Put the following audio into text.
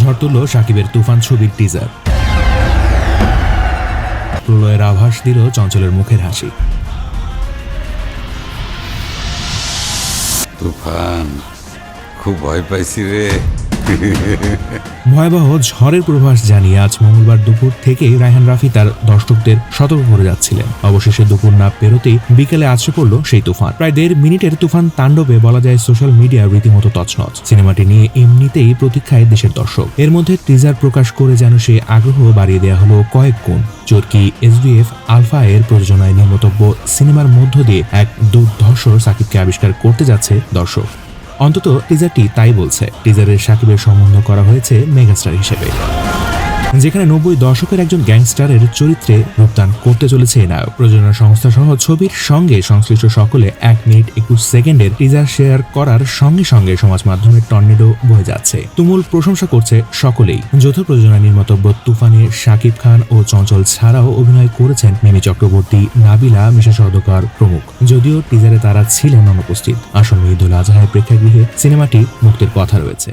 ঝড় তুলল সাকিবের তুফান ছবির টিজার প্রলয়ের আভাস দিল চঞ্চলের মুখের হাসি। তুফান, খুব ভয় পাইছি রে। ভয়াবহ ঝড়ের প্রভাস জানিয়ে আজ মঙ্গলবার দুপুর থেকে রায়হান রাফি তার দর্শকদের সতর্ক করে যাচ্ছিলেন। অবশেষে দুপুর না পেরোতেই বিকেলে আছড়ে পড়ল সেই তুফান। প্রায় দেড় মিনিটের তুফান তাণ্ডবে বলা যায় সোশ্যাল মিডিয়া রীতিমতো তছনছ। সিনেমাটি নিয়ে এমনিতেই প্রতীক্ষায় দেশের দর্শক। এর মধ্যে টিজার প্রকাশ করে যেন সে আগ্রহ বাড়িয়ে দেওয়া হলো কয়েক গুণ। চরকি এসবিএফ আলফা এর প্রযোজনায় নির্মতব্য সিনেমার মধ্য দিয়ে এক দুর্ধর্ষ সাকিবকে আবিষ্কার করতে যাচ্ছে দর্শক। অন্তত টিজারটি তাই বলছে। টিজারের সাকিবের সম্বন্ধ করা হয়েছে মেগাস্টার হিসেবে। যেখানে নব্বই দশকের একজন গ্যাংস্টারের চরিত্রে রূপদান করতে চলেছে এই নায়ক। প্রযোজনা সংস্থা সহ ছবির সঙ্গে সংশ্লিষ্ট সকলে এক মিনিট একুশ সেকেন্ডের টিজার শেয়ার করার সঙ্গে সঙ্গে সমাজ মাধ্যমের টর্নেডো বয়ে যাচ্ছে। তুমুল প্রশংসা করছে সকলেই। যৌথ প্রযোজনা নির্মাতব্য তুফানে শাকিব খান ও চঞ্চল ছাড়াও অভিনয় করেছেন মিমি চক্রবর্তী, নাবিলা মিশা সর্দকর প্রমুখ। যদিও টিজারে তারা ছিলেন অনুপস্থিত। আসন্ন ঈদুল আজহায় প্রেক্ষাগৃহে সিনেমাটি মুক্তির কথা রয়েছে।